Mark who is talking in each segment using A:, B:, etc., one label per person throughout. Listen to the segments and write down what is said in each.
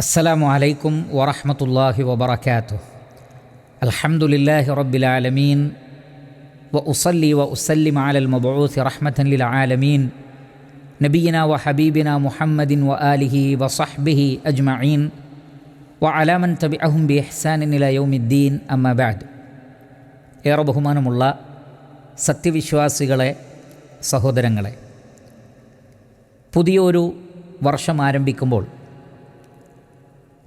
A: السلام عليكم ورحمة الله وبركاته الحمد لله رب العالمين وأصلي وأسلم على المبعوث رحمة للعالمين نبينا وحبيبنا محمد وآله وصحبه أجمعين وعلى من تبعهم بإحسان إلى يوم الدين أما بعد يا رب همانم الله സത്യവിശ്വാസികളെ സഹോദരങ്ങളെ പുതിയൊരു വർഷം ആരംഭിക്കുമ്പോൾ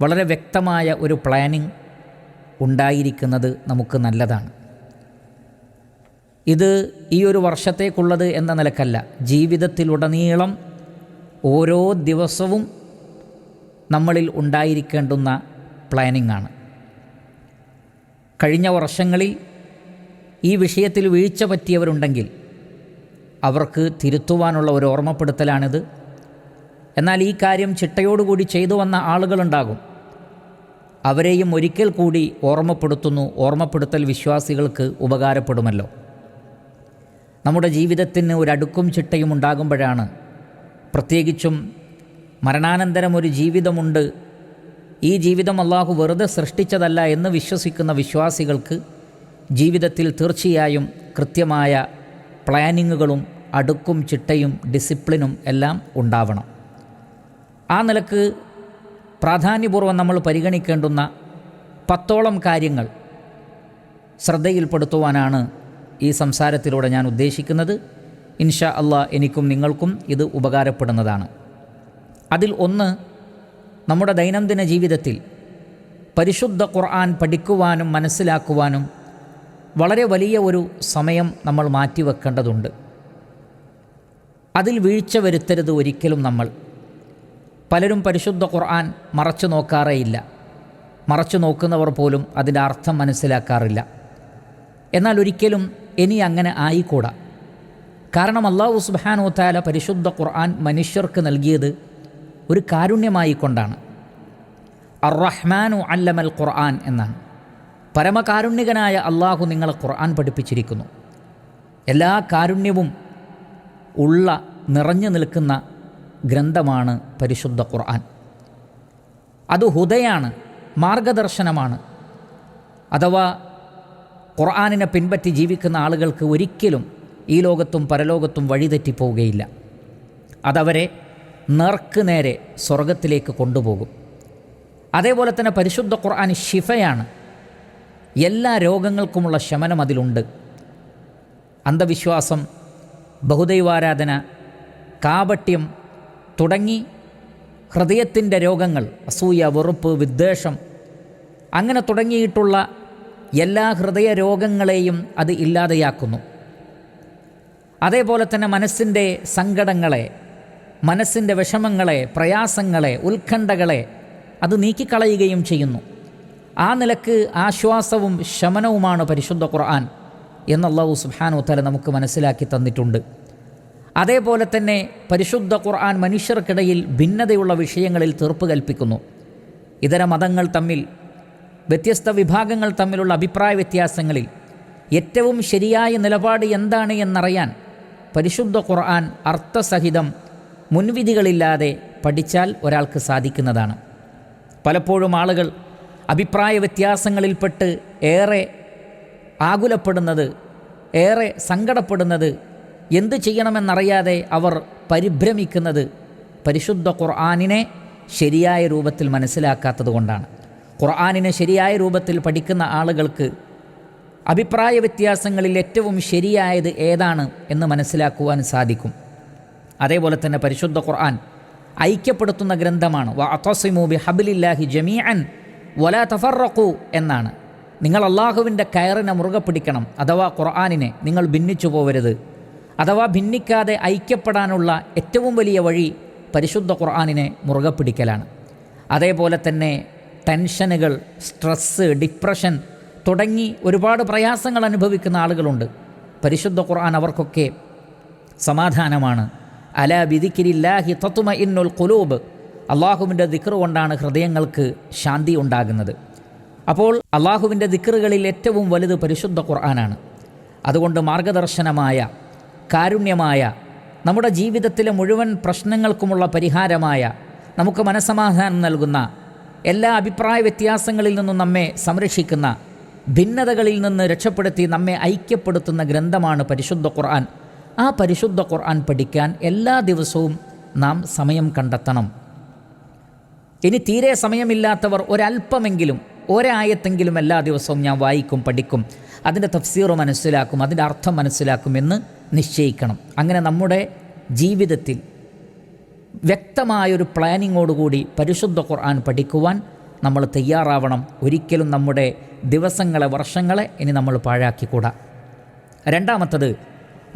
A: വളരെ വ്യക്തമായ ഒരു പ്ലാനിങ് ഉണ്ടായിരിക്കുന്നത് നമുക്ക് നല്ലതാണ് ഇത് ഈ ഒരു വർഷത്തേക്കുള്ളത് എന്ന നിലക്കല്ല ജീവിതത്തിലുടനീളം ഓരോ ദിവസവും നമ്മളിൽ ഉണ്ടായിരിക്കേണ്ടുന്ന പ്ലാനിംഗ് ആണ് കഴിഞ്ഞ വർഷങ്ങളിൽ ഈ വിഷയത്തിൽ വീഴ്ച പറ്റിയവരുണ്ടെങ്കിൽ അവർക്ക് തിരുത്തുവാനുള്ള ഒരു ഓർമ്മപ്പെടുത്തലാണിത് എന്നാൽ ഈ കാര്യം ചിട്ടയോടുകൂടി ചെയ്തു വന്ന ആളുകളുണ്ടാകും അവരെയും ഒരിക്കൽ കൂടി ഓർമ്മപ്പെടുത്തുന്നു ഓർമ്മപ്പെടുത്തൽ വിശ്വാസികൾക്ക് ഉപകാരപ്പെടുമല്ലോ നമ്മുടെ ജീവിതത്തിന് ഒരടുക്കും ചിട്ടയും ഉണ്ടാകുമ്പോഴാണ് പ്രത്യേകിച്ചും മരണാനന്തരം ഒരു ജീവിതമുണ്ട് ഈ ജീവിതം അള്ളാഹു വെറുതെ സൃഷ്ടിച്ചതല്ല എന്ന് വിശ്വസിക്കുന്ന വിശ്വാസികൾക്ക് ജീവിതത്തിൽ തീർച്ചയായും കൃത്യമായ പ്ലാനിങ്ങുകളും അടുക്കും ചിട്ടയും ഡിസിപ്ലിനും എല്ലാം ഉണ്ടാവണം ആ നിലക്ക് പ്രാധാന്യപൂർവ്വം നമ്മൾ പരിഗണിക്കേണ്ടുന്ന പത്തോളം കാര്യങ്ങൾ ശ്രദ്ധയിൽപ്പെടുത്തുവാനാണ് ഈ സംസാരത്തിലൂടെ ഞാൻ ഉദ്ദേശിക്കുന്നത് ഇൻഷാ അള്ളാ എനിക്കും നിങ്ങൾക്കും ഇത് ഉപകാരപ്പെടുന്നതാണ് അതിൽ ഒന്ന് നമ്മുടെ ദൈനംദിന ജീവിതത്തിൽ പരിശുദ്ധ ഖുർആൻ പഠിക്കുവാനും മനസ്സിലാക്കുവാനും വളരെ വലിയ ഒരു സമയം നമ്മൾ മാറ്റിവെക്കേണ്ടതുണ്ട് അതിൽ വീഴ്ച വരുത്തരുത് ഒരിക്കലും നമ്മൾ പലരും പരിശുദ്ധ ഖുർആൻ മറച്ചു നോക്കാറേയില്ല മറച്ചു നോക്കുന്നവർ പോലും അതിൻ്റെ അർത്ഥം മനസ്സിലാക്കാറില്ല എന്നാൽ ഒരിക്കലും ഇനി അങ്ങനെ ആയിക്കൂടാ കാരണം അള്ളാഹു സുബാനോത്താല പരിശുദ്ധ ഖുർആൻ മനുഷ്യർക്ക് നൽകിയത് ഒരു കാരുണ്യമായി കൊണ്ടാണ് അറഹ്മാനു അല്ലമൽ ഖുർആൻ എന്നാണ് പരമകാരുണ്യകനായ അള്ളാഹു നിങ്ങളെ ഖുർആൻ പഠിപ്പിച്ചിരിക്കുന്നു എല്ലാ കാരുണ്യവും ഉള്ള നിറഞ്ഞു നിൽക്കുന്ന ഗ്രന്ഥമാണ് പരിശുദ്ധ ഖുർആൻ അത് ഹുദയാണ് മാർഗദർശനമാണ് അഥവാ ഖുർആാനിനെ പിൻപറ്റി ജീവിക്കുന്ന ആളുകൾക്ക് ഒരിക്കലും ഈ ലോകത്തും പരലോകത്തും വഴിതെറ്റിപ്പോവുകയില്ല അതവരെ നേർക്ക് നേരെ സ്വർഗത്തിലേക്ക് കൊണ്ടുപോകും അതേപോലെ തന്നെ പരിശുദ്ധ ഖുർആൻ ഷിഫയാണ് എല്ലാ രോഗങ്ങൾക്കുമുള്ള ശമനം അതിലുണ്ട് അന്ധവിശ്വാസം ബഹുദൈവാരാധന കാപട്യം തുടങ്ങി ഹൃദയത്തിൻ്റെ രോഗങ്ങൾ അസൂയ വെറുപ്പ് വിദ്വേഷം അങ്ങനെ തുടങ്ങിയിട്ടുള്ള എല്ലാ ഹൃദയ രോഗങ്ങളെയും അത് ഇല്ലാതെയാക്കുന്നു അതേപോലെ തന്നെ മനസ്സിൻ്റെ സങ്കടങ്ങളെ മനസ്സിൻ്റെ വിഷമങ്ങളെ പ്രയാസങ്ങളെ ഉത്കണ്ഠകളെ അത് നീക്കിക്കളയുകയും ചെയ്യുന്നു ആ നിലക്ക് ആശ്വാസവും ശമനവുമാണ് പരിശുദ്ധ ഖുർആൻ എന്നല്ലാഹു സുബാനു തല നമുക്ക് മനസ്സിലാക്കി തന്നിട്ടുണ്ട് അതേപോലെ തന്നെ പരിശുദ്ധ ഖുർആൻ മനുഷ്യർക്കിടയിൽ ഭിന്നതയുള്ള വിഷയങ്ങളിൽ തീർപ്പ് കൽപ്പിക്കുന്നു ഇതര മതങ്ങൾ തമ്മിൽ വ്യത്യസ്ത വിഭാഗങ്ങൾ തമ്മിലുള്ള അഭിപ്രായ വ്യത്യാസങ്ങളിൽ ഏറ്റവും ശരിയായ നിലപാട് എന്താണ് എന്നറിയാൻ പരിശുദ്ധ ഖുർആൻ അർത്ഥസഹിതം മുൻവിധികളില്ലാതെ പഠിച്ചാൽ ഒരാൾക്ക് സാധിക്കുന്നതാണ് പലപ്പോഴും ആളുകൾ അഭിപ്രായ വ്യത്യാസങ്ങളിൽപ്പെട്ട് ഏറെ ആകുലപ്പെടുന്നത് ഏറെ സങ്കടപ്പെടുന്നത് എന്ത് ചെയ്യണമെന്നറിയാതെ അവർ പരിഭ്രമിക്കുന്നത് പരിശുദ്ധ ഖുർആാനിനെ ശരിയായ രൂപത്തിൽ മനസ്സിലാക്കാത്തത് കൊണ്ടാണ് ഖുർആാനിനെ ശരിയായ രൂപത്തിൽ പഠിക്കുന്ന ആളുകൾക്ക് അഭിപ്രായ വ്യത്യാസങ്ങളിൽ ഏറ്റവും ശരിയായത് ഏതാണ് എന്ന് മനസ്സിലാക്കുവാൻ സാധിക്കും അതേപോലെ തന്നെ പരിശുദ്ധ ഖുർആൻ ഐക്യപ്പെടുത്തുന്ന ഗ്രന്ഥമാണ് വ അതോസിമു ബി ഹബിലില്ലാഹി ജമീഅൻ വല തഫറഖു എന്നാണ് നിങ്ങൾ അള്ളാഹുവിൻ്റെ കയറിനെ മുറുകെ പിടിക്കണം അഥവാ ഖുർആാനിനെ നിങ്ങൾ ഭിന്നിച്ചു പോവരുത് അഥവാ ഭിന്നിക്കാതെ ഐക്യപ്പെടാനുള്ള ഏറ്റവും വലിയ വഴി പരിശുദ്ധ ഖുർആാനിനെ മുറുകെ പിടിക്കലാണ് അതേപോലെ തന്നെ ടെൻഷനുകൾ സ്ട്രെസ്സ് ഡിപ്രഷൻ തുടങ്ങി ഒരുപാട് പ്രയാസങ്ങൾ അനുഭവിക്കുന്ന ആളുകളുണ്ട് പരിശുദ്ധ ഖുർആൻ അവർക്കൊക്കെ സമാധാനമാണ് അല വിധിക്കിരില്ലാഹി തത്തുമ ഇന്നുൽ കുലൂബ് അള്ളാഹുവിൻ്റെ ദിക്ർ കൊണ്ടാണ് ഹൃദയങ്ങൾക്ക് ശാന്തി ഉണ്ടാകുന്നത് അപ്പോൾ അള്ളാഹുവിൻ്റെ ദിക്റുകളിൽ ഏറ്റവും വലുത് പരിശുദ്ധ ഖുർആനാണ് അതുകൊണ്ട് മാർഗദർശനമായ കാരുണ്യമായ നമ്മുടെ ജീവിതത്തിലെ മുഴുവൻ പ്രശ്നങ്ങൾക്കുമുള്ള പരിഹാരമായ നമുക്ക് മനസമാധാനം നൽകുന്ന എല്ലാ അഭിപ്രായ വ്യത്യാസങ്ങളിൽ നിന്നും നമ്മെ സംരക്ഷിക്കുന്ന ഭിന്നതകളിൽ നിന്ന് രക്ഷപ്പെടുത്തി നമ്മെ ഐക്യപ്പെടുത്തുന്ന ഗ്രന്ഥമാണ് പരിശുദ്ധ ഖുർആൻ ആ പരിശുദ്ധ ഖുർആൻ പഠിക്കാൻ എല്ലാ ദിവസവും നാം സമയം കണ്ടെത്തണം ഇനി തീരെ സമയമില്ലാത്തവർ ഒരല്പമെങ്കിലും ഒരായത്തെങ്കിലും എല്ലാ ദിവസവും ഞാൻ വായിക്കും പഠിക്കും അതിൻ്റെ തഫ്സീറ് മനസ്സിലാക്കും അതിൻ്റെ അർത്ഥം മനസ്സിലാക്കും എന്ന് നിശ്ചയിക്കണം അങ്ങനെ നമ്മുടെ ജീവിതത്തിൽ വ്യക്തമായൊരു പ്ലാനിങ്ങോടുകൂടി പരിശുദ്ധ ഖുർആൻ പഠിക്കുവാൻ നമ്മൾ തയ്യാറാവണം ഒരിക്കലും നമ്മുടെ ദിവസങ്ങളെ വർഷങ്ങളെ ഇനി നമ്മൾ പാഴാക്കിക്കൂടാ രണ്ടാമത്തത്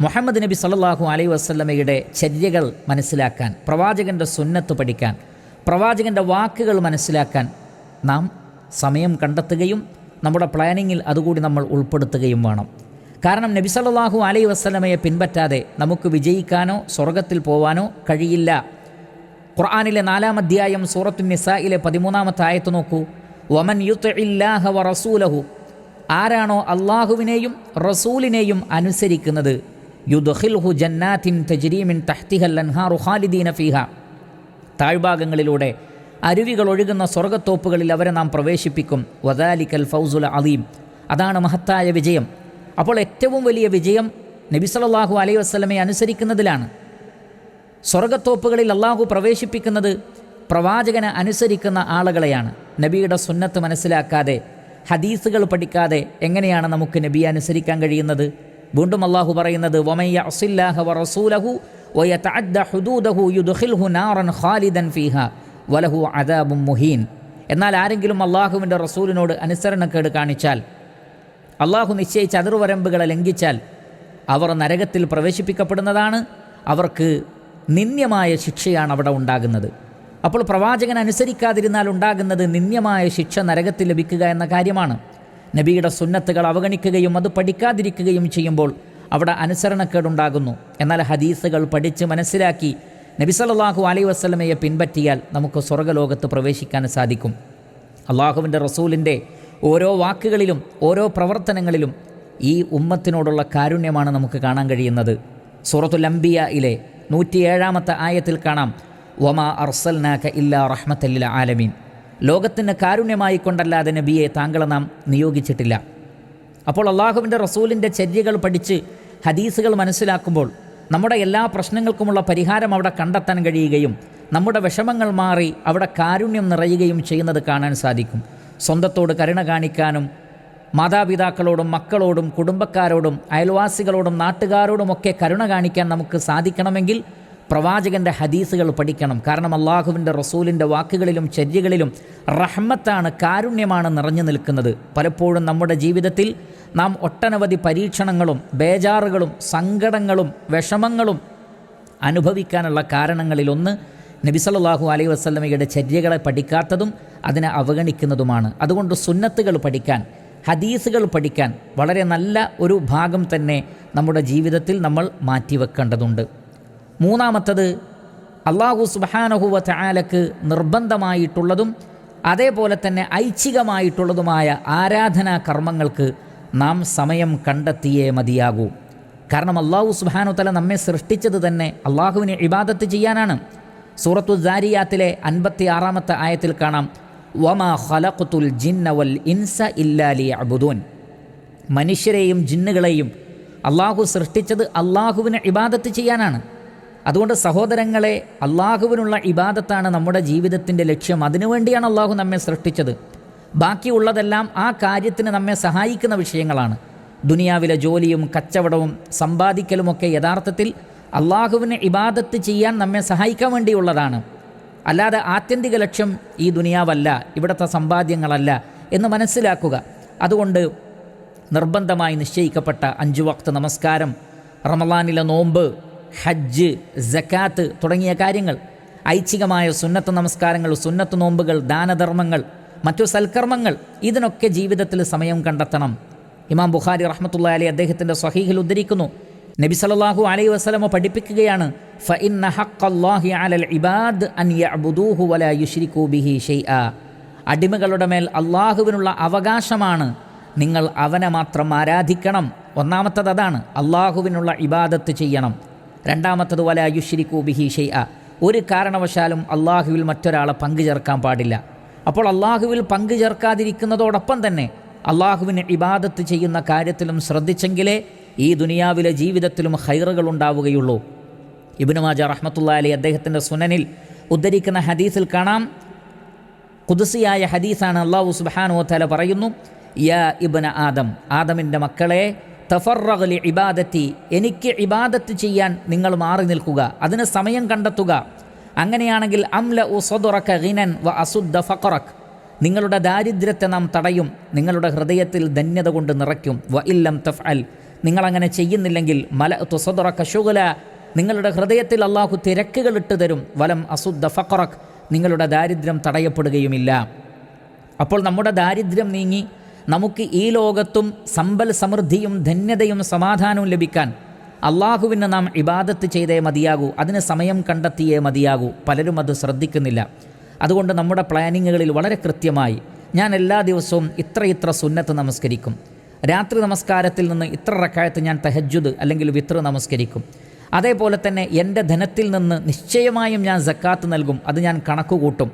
A: മുഹമ്മദ് നബി സല്ലാഹു അലൈ വസ്ലമയുടെ ചര്യകൾ മനസ്സിലാക്കാൻ പ്രവാചകൻ്റെ സുന്നത്ത് പഠിക്കാൻ പ്രവാചകൻ്റെ വാക്കുകൾ മനസ്സിലാക്കാൻ നാം സമയം കണ്ടെത്തുകയും നമ്മുടെ പ്ലാനിങ്ങിൽ അതുകൂടി നമ്മൾ ഉൾപ്പെടുത്തുകയും വേണം കാരണം നബി സല്ലാഹു അലൈ വസ്ലമയെ പിൻപറ്റാതെ നമുക്ക് വിജയിക്കാനോ സ്വർഗത്തിൽ പോവാനോ കഴിയില്ല ഖുർആാനിലെ നാലാം അധ്യായം സൂറത്തു നിസായിലെ പതിമൂന്നാമത്തെ ആയത്ത് നോക്കൂ വമൻ യുത്ത് ഇല്ലാഹ റസൂലഹു ആരാണോ അള്ളാഹുവിനെയും റസൂലിനെയും അനുസരിക്കുന്നത് യുദ്ഹിൽഹു ജന്നാത്തിൻ തജ്രീമിൻ തഹ്തിഹൽ അൻഹാറു ഖാലിദീന താഴ്ഭാഗങ്ങളിലൂടെ അരുവികൾ ഒഴുകുന്ന സ്വർഗത്തോപ്പുകളിൽ അവരെ നാം പ്രവേശിപ്പിക്കും വദാലിക്കൽ ഫൗസുൽ അലീം അതാണ് മഹത്തായ വിജയം അപ്പോൾ ഏറ്റവും വലിയ വിജയം നബി സല്ലാഹു അലൈ വസ്ലമെ അനുസരിക്കുന്നതിലാണ് സ്വർഗത്തോപ്പുകളിൽ അള്ളാഹു പ്രവേശിപ്പിക്കുന്നത് പ്രവാചകനെ അനുസരിക്കുന്ന ആളുകളെയാണ് നബിയുടെ സുന്നത്ത് മനസ്സിലാക്കാതെ ഹദീസുകൾ പഠിക്കാതെ എങ്ങനെയാണ് നമുക്ക് നബിയെ അനുസരിക്കാൻ കഴിയുന്നത് വീണ്ടും അള്ളാഹു പറയുന്നത് വമയ്യ വറസൂലഹു ഹുദൂദഹു ഖാലിദൻ വലഹു അദാബും മുഹീൻ എന്നാൽ ആരെങ്കിലും അള്ളാഹുവിൻ്റെ റസൂലിനോട് അനുസരണക്കേട് കാണിച്ചാൽ അള്ളാഹു നിശ്ചയിച്ച അതിർവരമ്പുകളെ ലംഘിച്ചാൽ അവർ നരകത്തിൽ പ്രവേശിപ്പിക്കപ്പെടുന്നതാണ് അവർക്ക് നിന്ദ്യമായ ശിക്ഷയാണ് അവിടെ ഉണ്ടാകുന്നത് അപ്പോൾ പ്രവാചകൻ അനുസരിക്കാതിരുന്നാൽ ഉണ്ടാകുന്നത് നിന്ദ്യമായ ശിക്ഷ നരകത്തിൽ ലഭിക്കുക എന്ന കാര്യമാണ് നബിയുടെ സുന്നത്തുകൾ അവഗണിക്കുകയും അത് പഠിക്കാതിരിക്കുകയും ചെയ്യുമ്പോൾ അവിടെ അനുസരണക്കേടുണ്ടാകുന്നു എന്നാൽ ഹദീസുകൾ പഠിച്ച് മനസ്സിലാക്കി നബി സല്ലാഹു അലൈ വസ്ലമയെ പിൻപറ്റിയാൽ നമുക്ക് സ്വർഗ്ഗലോകത്ത് പ്രവേശിക്കാൻ സാധിക്കും അള്ളാഹുവിൻ്റെ റസൂലിൻ്റെ ഓരോ വാക്കുകളിലും ഓരോ പ്രവർത്തനങ്ങളിലും ഈ ഉമ്മത്തിനോടുള്ള കാരുണ്യമാണ് നമുക്ക് കാണാൻ കഴിയുന്നത് സൂറത്തുൽ അംബിയ ഇലെ നൂറ്റിയേഴാമത്തെ ആയത്തിൽ കാണാം വമാ അർസൽനാക്ക ഇല്ലാ റഹ്മത്തല്ല ആലമീൻ ലോകത്തിന് കാരുണ്യമായി കൊണ്ടല്ലാതെ നബിയെ താങ്കളെ നാം നിയോഗിച്ചിട്ടില്ല അപ്പോൾ അള്ളാഹുവിൻ്റെ റസൂലിൻ്റെ ചര്യകൾ പഠിച്ച് ഹദീസുകൾ മനസ്സിലാക്കുമ്പോൾ നമ്മുടെ എല്ലാ പ്രശ്നങ്ങൾക്കുമുള്ള പരിഹാരം അവിടെ കണ്ടെത്താൻ കഴിയുകയും നമ്മുടെ വിഷമങ്ങൾ മാറി അവിടെ കാരുണ്യം നിറയുകയും ചെയ്യുന്നത് കാണാൻ സാധിക്കും സ്വന്തത്തോട് കരുണ കാണിക്കാനും മാതാപിതാക്കളോടും മക്കളോടും കുടുംബക്കാരോടും അയൽവാസികളോടും നാട്ടുകാരോടുമൊക്കെ കരുണ കാണിക്കാൻ നമുക്ക് സാധിക്കണമെങ്കിൽ പ്രവാചകൻ്റെ ഹദീസുകൾ പഠിക്കണം കാരണം അള്ളാഹുവിൻ്റെ റസൂലിൻ്റെ വാക്കുകളിലും ചര്യകളിലും റഹ്മത്താണ് കാരുണ്യമാണ് നിറഞ്ഞു നിൽക്കുന്നത് പലപ്പോഴും നമ്മുടെ ജീവിതത്തിൽ നാം ഒട്ടനവധി പരീക്ഷണങ്ങളും ബേജാറുകളും സങ്കടങ്ങളും വിഷമങ്ങളും അനുഭവിക്കാനുള്ള കാരണങ്ങളിലൊന്ന് നബിസല്ലാഹു അലൈ വസ്ലമയുടെ ചര്യകളെ പഠിക്കാത്തതും അതിനെ അവഗണിക്കുന്നതുമാണ് അതുകൊണ്ട് സുന്നത്തുകൾ പഠിക്കാൻ ഹദീസുകൾ പഠിക്കാൻ വളരെ നല്ല ഒരു ഭാഗം തന്നെ നമ്മുടെ ജീവിതത്തിൽ നമ്മൾ മാറ്റിവെക്കേണ്ടതുണ്ട് മൂന്നാമത്തത് അള്ളാഹു സുബാനഹുവ ചായാലക്ക് നിർബന്ധമായിട്ടുള്ളതും അതേപോലെ തന്നെ ഐച്ഛികമായിട്ടുള്ളതുമായ ആരാധനാ കർമ്മങ്ങൾക്ക് നാം സമയം കണ്ടെത്തിയേ മതിയാകൂ കാരണം അള്ളാഹു സുബാനു തല നമ്മെ സൃഷ്ടിച്ചത് തന്നെ അള്ളാഹുവിനെ ഇബാദത്ത് ചെയ്യാനാണ് സൂറത്തു ജാരിയാത്തിലെ അൻപത്തി ആറാമത്തെ ആയത്തിൽ കാണാം വമ ഹലഖുൽ ജിന്ന വൽ ഇൻസ ഇല്ലാലി അബുദൂൻ മനുഷ്യരെയും ജിന്നുകളെയും അള്ളാഹു സൃഷ്ടിച്ചത് അള്ളാഹുവിന് ഇബാദത്ത് ചെയ്യാനാണ് അതുകൊണ്ട് സഹോദരങ്ങളെ അള്ളാഹുവിനുള്ള ഇബാദത്താണ് നമ്മുടെ ജീവിതത്തിൻ്റെ ലക്ഷ്യം അതിനുവേണ്ടിയാണ് അള്ളാഹു നമ്മെ സൃഷ്ടിച്ചത് ബാക്കിയുള്ളതെല്ലാം ആ കാര്യത്തിന് നമ്മെ സഹായിക്കുന്ന വിഷയങ്ങളാണ് ദുനിയാവിലെ ജോലിയും കച്ചവടവും സമ്പാദിക്കലുമൊക്കെ യഥാർത്ഥത്തിൽ അള്ളാഹുവിനെ ഇബാദത്ത് ചെയ്യാൻ നമ്മെ സഹായിക്കാൻ വേണ്ടിയുള്ളതാണ് അല്ലാതെ ആത്യന്തിക ലക്ഷ്യം ഈ ദുനിയാവല്ല ഇവിടുത്തെ സമ്പാദ്യങ്ങളല്ല എന്ന് മനസ്സിലാക്കുക അതുകൊണ്ട് നിർബന്ധമായി നിശ്ചയിക്കപ്പെട്ട അഞ്ചു വക്ത നമസ്കാരം റമലാനിലെ നോമ്പ് ഹജ്ജ് ജക്കാത്ത് തുടങ്ങിയ കാര്യങ്ങൾ ഐച്ഛികമായ സുന്നത്ത് നമസ്കാരങ്ങൾ സുന്നത്ത് നോമ്പുകൾ ദാനധർമ്മങ്ങൾ മറ്റു സൽക്കർമ്മങ്ങൾ ഇതിനൊക്കെ ജീവിതത്തിൽ സമയം കണ്ടെത്തണം ഇമാം ബുഖാരി റഹ്മത്തുള്ള അലി അദ്ദേഹത്തിൻ്റെ സ്വഹീഹിൽ ഉദ്ധരിക്കുന്നു നബി സലാഹു അലൈ വസ്ലമ പഠിപ്പിക്കുകയാണ് അടിമകളുടെ മേൽ അള്ളാഹുവിനുള്ള അവകാശമാണ് നിങ്ങൾ അവനെ മാത്രം ആരാധിക്കണം ഒന്നാമത്തത് അതാണ് അള്ളാഹുവിനുള്ള ഇബാദത്ത് ചെയ്യണം രണ്ടാമത്തത് വല യുഷിരിക്കു ബിഹി ആ ഒരു കാരണവശാലും അള്ളാഹുവിൽ മറ്റൊരാളെ പങ്കു ചേർക്കാൻ പാടില്ല അപ്പോൾ അള്ളാഹുവിൽ പങ്കു ചേർക്കാതിരിക്കുന്നതോടൊപ്പം തന്നെ അള്ളാഹുവിന് ഇബാദത്ത് ചെയ്യുന്ന കാര്യത്തിലും ശ്രദ്ധിച്ചെങ്കിലേ ഈ ദുനിയാവിലെ ജീവിതത്തിലും ഹൈറുകൾ ഉണ്ടാവുകയുള്ളൂ ഇബിനു മാജ റഹ്മത്തുള്ള അലി അദ്ദേഹത്തിൻ്റെ സുനനിൽ ഉദ്ധരിക്കുന്ന ഹദീസിൽ കാണാം കുതിസിയായ ഹദീസാണ് അള്ളാഹു സുബാനോ തല പറയുന്നു യാ ഇബന ആദം ആദമിൻ്റെ മക്കളെ തഫർറഗലി ഇബാദത്തി എനിക്ക് ഇബാദത്ത് ചെയ്യാൻ നിങ്ങൾ മാറി നിൽക്കുക അതിന് സമയം കണ്ടെത്തുക അങ്ങനെയാണെങ്കിൽ അംല ഉ സദുറക്ക ഗിനൻ വ അസുദ്ദ ഫറക് നിങ്ങളുടെ ദാരിദ്ര്യത്തെ നാം തടയും നിങ്ങളുടെ ഹൃദയത്തിൽ ധന്യത കൊണ്ട് നിറയ്ക്കും വ ഇല്ലം തഫ് അൽ നിങ്ങളങ്ങനെ ചെയ്യുന്നില്ലെങ്കിൽ മല തുസദറ കശുകല നിങ്ങളുടെ ഹൃദയത്തിൽ അള്ളാഹു തിരക്കുകളിട്ട് തരും വലം അസുദ്ധ ഫക്കറക് നിങ്ങളുടെ ദാരിദ്ര്യം തടയപ്പെടുകയുമില്ല അപ്പോൾ നമ്മുടെ ദാരിദ്ര്യം നീങ്ങി നമുക്ക് ഈ ലോകത്തും സമ്പൽ സമൃദ്ധിയും ധന്യതയും സമാധാനവും ലഭിക്കാൻ അള്ളാഹുവിന് നാം ഇബാദത്ത് ചെയ്തേ മതിയാകൂ അതിന് സമയം കണ്ടെത്തിയേ മതിയാകൂ പലരും അത് ശ്രദ്ധിക്കുന്നില്ല അതുകൊണ്ട് നമ്മുടെ പ്ലാനിങ്ങുകളിൽ വളരെ കൃത്യമായി ഞാൻ എല്ലാ ദിവസവും ഇത്ര ഇത്ര സുന്നത്ത് നമസ്കരിക്കും രാത്രി നമസ്കാരത്തിൽ നിന്ന് ഇത്ര റക്കായത്ത് ഞാൻ തഹജ്ജുദ് അല്ലെങ്കിൽ വിത്ര നമസ്കരിക്കും അതേപോലെ തന്നെ എൻ്റെ ധനത്തിൽ നിന്ന് നിശ്ചയമായും ഞാൻ ജക്കാത്ത് നൽകും അത് ഞാൻ കൂട്ടും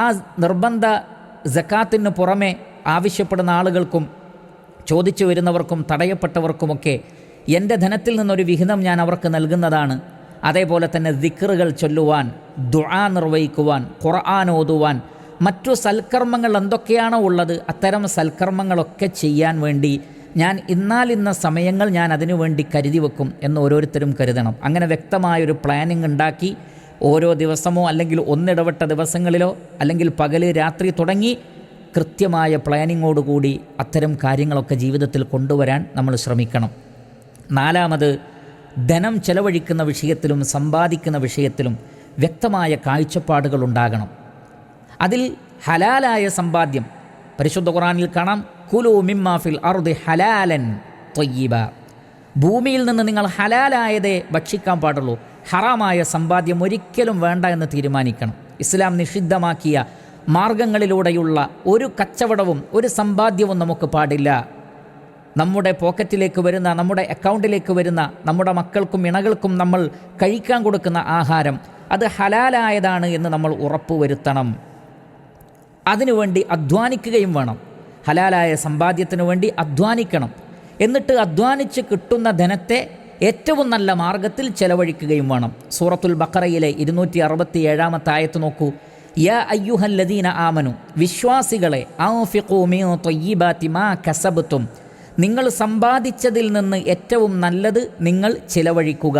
A: ആ നിർബന്ധ ജക്കാത്തിന് പുറമെ ആവശ്യപ്പെടുന്ന ആളുകൾക്കും ചോദിച്ചു വരുന്നവർക്കും തടയപ്പെട്ടവർക്കുമൊക്കെ എൻ്റെ ധനത്തിൽ നിന്നൊരു വിഹിതം ഞാൻ അവർക്ക് നൽകുന്നതാണ് അതേപോലെ തന്നെ ദിക്റുകൾ ചൊല്ലുവാൻ ദുആ നിർവഹിക്കുവാൻ ഖുർആൻ ഓതുവാൻ മറ്റു സൽക്കർമ്മങ്ങൾ എന്തൊക്കെയാണോ ഉള്ളത് അത്തരം സൽക്കർമ്മങ്ങളൊക്കെ ചെയ്യാൻ വേണ്ടി ഞാൻ ഇന്നാലിന്ന സമയങ്ങൾ ഞാൻ അതിനു വേണ്ടി കരുതി വെക്കും എന്ന് ഓരോരുത്തരും കരുതണം അങ്ങനെ വ്യക്തമായൊരു പ്ലാനിങ് ഉണ്ടാക്കി ഓരോ ദിവസമോ അല്ലെങ്കിൽ ഒന്നിടവിട്ട ദിവസങ്ങളിലോ അല്ലെങ്കിൽ പകൽ രാത്രി തുടങ്ങി കൃത്യമായ പ്ലാനിങ്ങോടുകൂടി അത്തരം കാര്യങ്ങളൊക്കെ ജീവിതത്തിൽ കൊണ്ടുവരാൻ നമ്മൾ ശ്രമിക്കണം നാലാമത് ധനം ചെലവഴിക്കുന്ന വിഷയത്തിലും സമ്പാദിക്കുന്ന വിഷയത്തിലും വ്യക്തമായ കാഴ്ചപ്പാടുകൾ ഉണ്ടാകണം അതിൽ ഹലാലായ സമ്പാദ്യം പരിശുദ്ധ ഖുറാനിൽ കാണാം കുലു മിമ്മാഫിൽ അറുദ് ഹലാലൻ തൊയ്യീബ ഭൂമിയിൽ നിന്ന് നിങ്ങൾ ഹലാലായതേ ഭക്ഷിക്കാൻ പാടുള്ളൂ ഹറാമായ സമ്പാദ്യം ഒരിക്കലും വേണ്ട എന്ന് തീരുമാനിക്കണം ഇസ്ലാം നിഷിദ്ധമാക്കിയ മാർഗങ്ങളിലൂടെയുള്ള ഒരു കച്ചവടവും ഒരു സമ്പാദ്യവും നമുക്ക് പാടില്ല നമ്മുടെ പോക്കറ്റിലേക്ക് വരുന്ന നമ്മുടെ അക്കൗണ്ടിലേക്ക് വരുന്ന നമ്മുടെ മക്കൾക്കും ഇണകൾക്കും നമ്മൾ കഴിക്കാൻ കൊടുക്കുന്ന ആഹാരം അത് ഹലാലായതാണ് എന്ന് നമ്മൾ ഉറപ്പുവരുത്തണം അതിനുവേണ്ടി അധ്വാനിക്കുകയും വേണം ഹലാലായ സമ്പാദ്യത്തിനു വേണ്ടി അധ്വാനിക്കണം എന്നിട്ട് അധ്വാനിച്ച് കിട്ടുന്ന ധനത്തെ ഏറ്റവും നല്ല മാർഗത്തിൽ ചെലവഴിക്കുകയും വേണം സൂറത്തുൽ ബക്കറയിലെ ഇരുന്നൂറ്റി അറുപത്തി ഏഴാമത്തെ ആയത്ത് നോക്കൂ യാ അയ്യുഹല്ലദീന ആമനു വിശ്വാസികളെ കസബത്തും നിങ്ങൾ സമ്പാദിച്ചതിൽ നിന്ന് ഏറ്റവും നല്ലത് നിങ്ങൾ ചിലവഴിക്കുക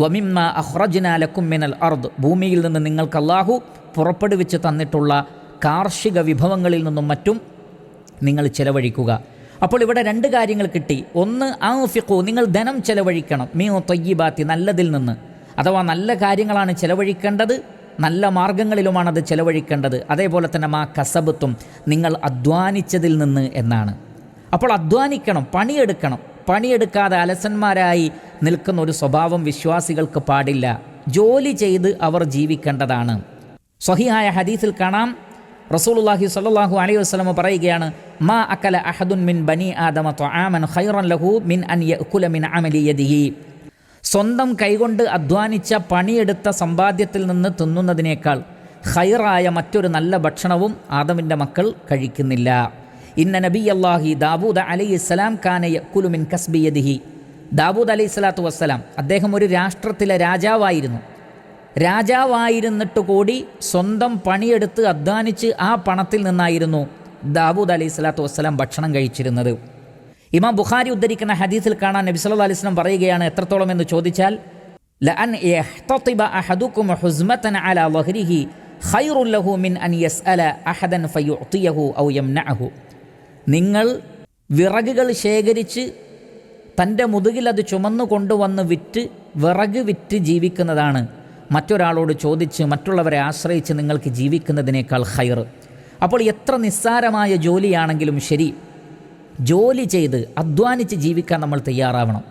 A: വമിമ്മ അഹ്റജ്നാലക്കും മിനൽ അർദ് ഭൂമിയിൽ നിന്ന് നിങ്ങൾക്ക് അള്ളാഹു പുറപ്പെടുവിച്ച് തന്നിട്ടുള്ള കാർഷിക വിഭവങ്ങളിൽ നിന്നും മറ്റും നിങ്ങൾ ചിലവഴിക്കുക അപ്പോൾ ഇവിടെ രണ്ട് കാര്യങ്ങൾ കിട്ടി ഒന്ന് ആ നിങ്ങൾ ധനം ചെലവഴിക്കണം മീ തൊയ്യിബാത്തി നല്ലതിൽ നിന്ന് അഥവാ നല്ല കാര്യങ്ങളാണ് ചെലവഴിക്കേണ്ടത് നല്ല മാർഗങ്ങളിലുമാണ് അത് ചെലവഴിക്കേണ്ടത് അതേപോലെ തന്നെ മാ കസബത്തും നിങ്ങൾ അധ്വാനിച്ചതിൽ നിന്ന് എന്നാണ് അപ്പോൾ അധ്വാനിക്കണം പണിയെടുക്കണം പണിയെടുക്കാതെ അലസന്മാരായി നിൽക്കുന്ന ഒരു സ്വഭാവം വിശ്വാസികൾക്ക് പാടില്ല ജോലി ചെയ്ത് അവർ ജീവിക്കേണ്ടതാണ് സ്വഹിയായ ഹദീസിൽ കാണാം റസൂലുല്ലാഹി സാഹു അലൈഹി വസ്ലമ പറയുകയാണ് മാ അക്കല അഹദുൻ മിൻ ബനി ആദമ ത്വആമൻ ഖൈറൻ ലഹു മിൻ അൻ യഅ്കുല മിൻ അമലി യദിഹി സ്വന്തം കൈകൊണ്ട് അധ്വാനിച്ച പണിയെടുത്ത സമ്പാദ്യത്തിൽ നിന്ന് തിന്നുന്നതിനേക്കാൾ ഖൈറായ മറ്റൊരു നല്ല ഭക്ഷണവും ആദമിൻ്റെ മക്കൾ കഴിക്കുന്നില്ല ഇന്ന നബി അള്ളാഹി ദാവൂദ് അലൈഹി ഇസ്ലാം കാന യക്കുലുമിൻ കസ്ബിയദിഹി ദാവൂദ് അലൈഹി സ്വലാത്തു വസ്സലാം അദ്ദേഹം ഒരു രാഷ്ട്രത്തിലെ രാജാവായിരുന്നു രാജാവായിരുന്നിട്ട് കൂടി സ്വന്തം പണിയെടുത്ത് അധ്വാനിച്ച് ആ പണത്തിൽ നിന്നായിരുന്നു ദാവൂദ് അലൈഹി സ്വലാത്തു വസ്സലാം ഭക്ഷണം കഴിച്ചിരുന്നത് ഇമാം ബുഖാരി ഉദ്ധരിക്കുന്ന ഹദീസിൽ കാണാൻ നബി സല്ലാ അലൈഹി സ്വലം പറയുകയാണ് എത്രത്തോളം എന്ന് ചോദിച്ചാൽ നിങ്ങൾ വിറകുകൾ ശേഖരിച്ച് തൻ്റെ മുതുകിൽ അത് ചുമന്നു കൊണ്ടുവന്ന് വിറ്റ് വിറക് വിറ്റ് ജീവിക്കുന്നതാണ് മറ്റൊരാളോട് ചോദിച്ച് മറ്റുള്ളവരെ ആശ്രയിച്ച് നിങ്ങൾക്ക് ജീവിക്കുന്നതിനേക്കാൾ ഹൈർ അപ്പോൾ എത്ര നിസ്സാരമായ ജോലിയാണെങ്കിലും ശരി ജോലി ചെയ്ത് അധ്വാനിച്ച് ജീവിക്കാൻ നമ്മൾ തയ്യാറാവണം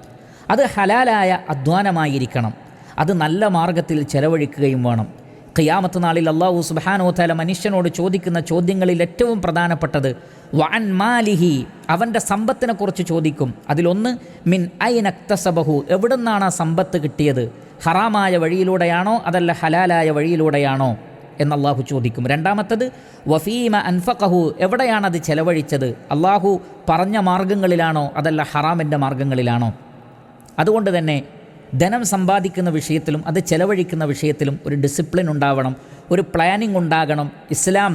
A: അത് ഹലാലായ അധ്വാനമായിരിക്കണം അത് നല്ല മാർഗത്തിൽ ചെലവഴിക്കുകയും വേണം ഖിയാമത്ത് നാളിൽ അള്ളാഹു സുബാനോത്താല മനുഷ്യനോട് ചോദിക്കുന്ന ചോദ്യങ്ങളിൽ ഏറ്റവും പ്രധാനപ്പെട്ടത് വൻ മാലിഹി അവൻ്റെ സമ്പത്തിനെക്കുറിച്ച് ചോദിക്കും അതിലൊന്ന് മിൻ അയിനക്തസബഹു എവിടെ നിന്നാണ് ആ സമ്പത്ത് കിട്ടിയത് ഹറാമായ വഴിയിലൂടെയാണോ അതല്ല ഹലാലായ വഴിയിലൂടെയാണോ എന്ന് ചോദിക്കും രണ്ടാമത്തത് വഫീമ അൻഫഖഹു എവിടെയാണത് ചെലവഴിച്ചത് അള്ളാഹു പറഞ്ഞ മാർഗങ്ങളിലാണോ അതല്ല ഹറാമിൻ്റെ മാർഗങ്ങളിലാണോ അതുകൊണ്ട് തന്നെ ധനം സമ്പാദിക്കുന്ന വിഷയത്തിലും അത് ചെലവഴിക്കുന്ന വിഷയത്തിലും ഒരു ഡിസിപ്ലിൻ ഉണ്ടാവണം ഒരു പ്ലാനിംഗ് ഉണ്ടാകണം ഇസ്ലാം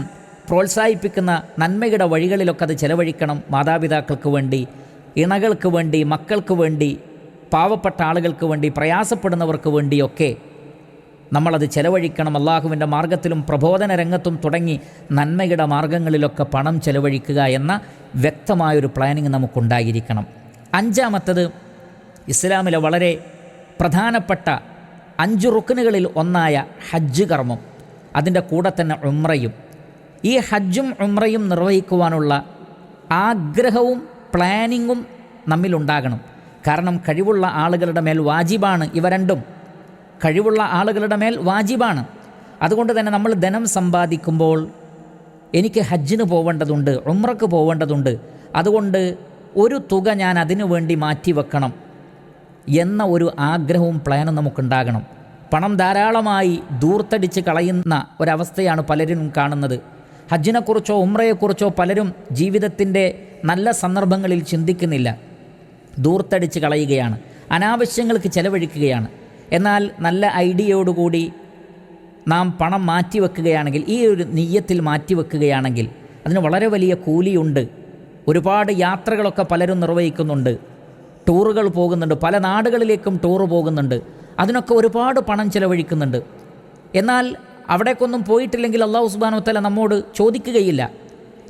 A: പ്രോത്സാഹിപ്പിക്കുന്ന നന്മയുടെ വഴികളിലൊക്കെ അത് ചെലവഴിക്കണം മാതാപിതാക്കൾക്ക് വേണ്ടി ഇണകൾക്ക് വേണ്ടി മക്കൾക്ക് വേണ്ടി പാവപ്പെട്ട ആളുകൾക്ക് വേണ്ടി പ്രയാസപ്പെടുന്നവർക്ക് വേണ്ടിയൊക്കെ നമ്മളത് ചെലവഴിക്കണം അള്ളാഹുവിൻ്റെ മാർഗത്തിലും പ്രബോധന രംഗത്തും തുടങ്ങി നന്മയുടെ മാർഗങ്ങളിലൊക്കെ പണം ചെലവഴിക്കുക എന്ന വ്യക്തമായൊരു പ്ലാനിങ് നമുക്കുണ്ടായിരിക്കണം അഞ്ചാമത്തത് ഇസ്ലാമിലെ വളരെ പ്രധാനപ്പെട്ട അഞ്ച് റുക്കനുകളിൽ ഒന്നായ ഹജ്ജ് കർമ്മം അതിൻ്റെ കൂടെ തന്നെ ഉമ്രയും ഈ ഹജ്ജും ഉമ്രയും നിർവഹിക്കുവാനുള്ള ആഗ്രഹവും പ്ലാനിങ്ങും നമ്മിലുണ്ടാകണം കാരണം കഴിവുള്ള ആളുകളുടെ മേൽ വാജിബാണ് ഇവ രണ്ടും കഴിവുള്ള ആളുകളുടെ മേൽ വാജിബാണ് അതുകൊണ്ട് തന്നെ നമ്മൾ ധനം സമ്പാദിക്കുമ്പോൾ എനിക്ക് ഹജ്ജിന് പോവേണ്ടതുണ്ട് ഉമ്രക്ക് പോവേണ്ടതുണ്ട് അതുകൊണ്ട് ഒരു തുക ഞാൻ അതിനു വേണ്ടി മാറ്റിവെക്കണം എന്ന ഒരു ആഗ്രഹവും പ്ലാനും നമുക്കുണ്ടാകണം പണം ധാരാളമായി ദൂർത്തടിച്ച് കളയുന്ന ഒരവസ്ഥയാണ് പലരും കാണുന്നത് ഹജ്ജിനെക്കുറിച്ചോ ഉമ്രയെക്കുറിച്ചോ പലരും ജീവിതത്തിൻ്റെ നല്ല സന്ദർഭങ്ങളിൽ ചിന്തിക്കുന്നില്ല ദൂർത്തടിച്ച് കളയുകയാണ് അനാവശ്യങ്ങൾക്ക് ചെലവഴിക്കുകയാണ് എന്നാൽ നല്ല ഐഡിയയോടുകൂടി നാം പണം മാറ്റിവെക്കുകയാണെങ്കിൽ ഈ ഒരു നെയ്യത്തിൽ മാറ്റിവെക്കുകയാണെങ്കിൽ അതിന് വളരെ വലിയ കൂലിയുണ്ട് ഒരുപാട് യാത്രകളൊക്കെ പലരും നിർവഹിക്കുന്നുണ്ട് ടൂറുകൾ പോകുന്നുണ്ട് പല നാടുകളിലേക്കും ടൂർ പോകുന്നുണ്ട് അതിനൊക്കെ ഒരുപാട് പണം ചിലവഴിക്കുന്നുണ്ട് എന്നാൽ അവിടേക്കൊന്നും പോയിട്ടില്ലെങ്കിൽ അള്ളാഹു സുബാനുത്തല നമ്മോട് ചോദിക്കുകയില്ല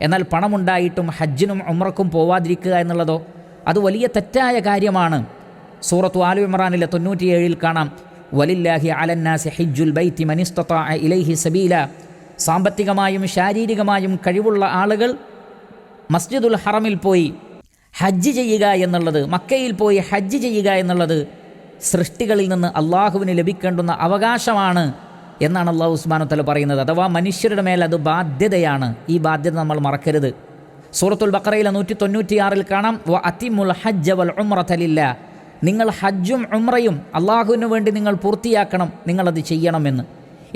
A: എന്നാൽ പണമുണ്ടായിട്ടും ഹജ്ജിനും ഉമ്രക്കും പോവാതിരിക്കുക എന്നുള്ളതോ അത് വലിയ തെറ്റായ കാര്യമാണ് സൂറത്തു ആലു ഇമ്രാനിലെ തൊണ്ണൂറ്റിയേഴിൽ കാണാം വലില്ലാഹി അലന്നാസി ഹിജുൽ ബൈത്തി മനിസ്തത്ത ഇലൈഹി സബീല സാമ്പത്തികമായും ശാരീരികമായും കഴിവുള്ള ആളുകൾ മസ്ജിദുൽ ഹറമിൽ പോയി ഹജ്ജ് ചെയ്യുക എന്നുള്ളത് മക്കയിൽ പോയി ഹജ്ജ് ചെയ്യുക എന്നുള്ളത് സൃഷ്ടികളിൽ നിന്ന് അള്ളാഹുവിന് ലഭിക്കേണ്ടുന്ന അവകാശമാണ് എന്നാണ് അള്ളാഹു ഉസ്മാനത്തല പറയുന്നത് അഥവാ മനുഷ്യരുടെ മേൽ അത് ബാധ്യതയാണ് ഈ ബാധ്യത നമ്മൾ മറക്കരുത് സൂറത്തുൽ ബക്കറയിലെ നൂറ്റി തൊണ്ണൂറ്റിയാറിൽ കാണാം വ അതിമുൽ ഹജ്ജ വൽ ഉമ്രതലില്ല നിങ്ങൾ ഹജ്ജും ഉമ്രയും അള്ളാഹുവിന് വേണ്ടി നിങ്ങൾ പൂർത്തിയാക്കണം നിങ്ങളത് ചെയ്യണമെന്ന്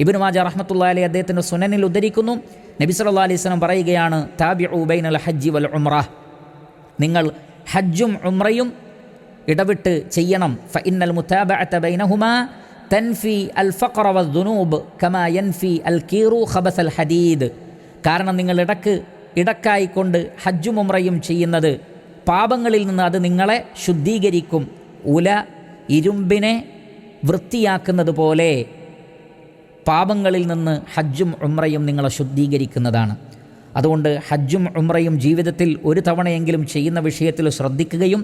A: ഇബിൻ മാജ റഹ്മത്തുള്ള അലി അദ്ദേഹത്തിൻ്റെ സുനനിൽ ഉദ്ധരിക്കുന്നു നബി സല്ലാ അലൈഹി സ്വലം പറയുകയാണ് താബി ഉബൈൻ അൽ ഹജ്ജി വൽ ഉമ്ര നിങ്ങൾ ഹജ്ജും ഉമ്രയും ഇടവിട്ട് ചെയ്യണം ഫ ഇന്നൽ മുത്താബഅത ബൈനഹുമാ തൻഫി അൽ ഫഖറ ദുനൂബ് കമാ യൻഫി അൽ കീറു ഹബസ് അൽ ഹദീദ് കാരണം നിങ്ങൾ ഇടക്ക് ഇടക്കായിക്കൊണ്ട് ഹജ്ജും ഉമ്രയും ചെയ്യുന്നത് പാപങ്ങളിൽ നിന്ന് അത് നിങ്ങളെ ശുദ്ധീകരിക്കും ഉല ഇരുമ്പിനെ വൃത്തിയാക്കുന്നത് പോലെ പാപങ്ങളിൽ നിന്ന് ഹജ്ജും ഉമ്രയും നിങ്ങളെ ശുദ്ധീകരിക്കുന്നതാണ് അതുകൊണ്ട് ഹജ്ജും ഉമ്രയും ജീവിതത്തിൽ ഒരു തവണയെങ്കിലും ചെയ്യുന്ന വിഷയത്തിൽ ശ്രദ്ധിക്കുകയും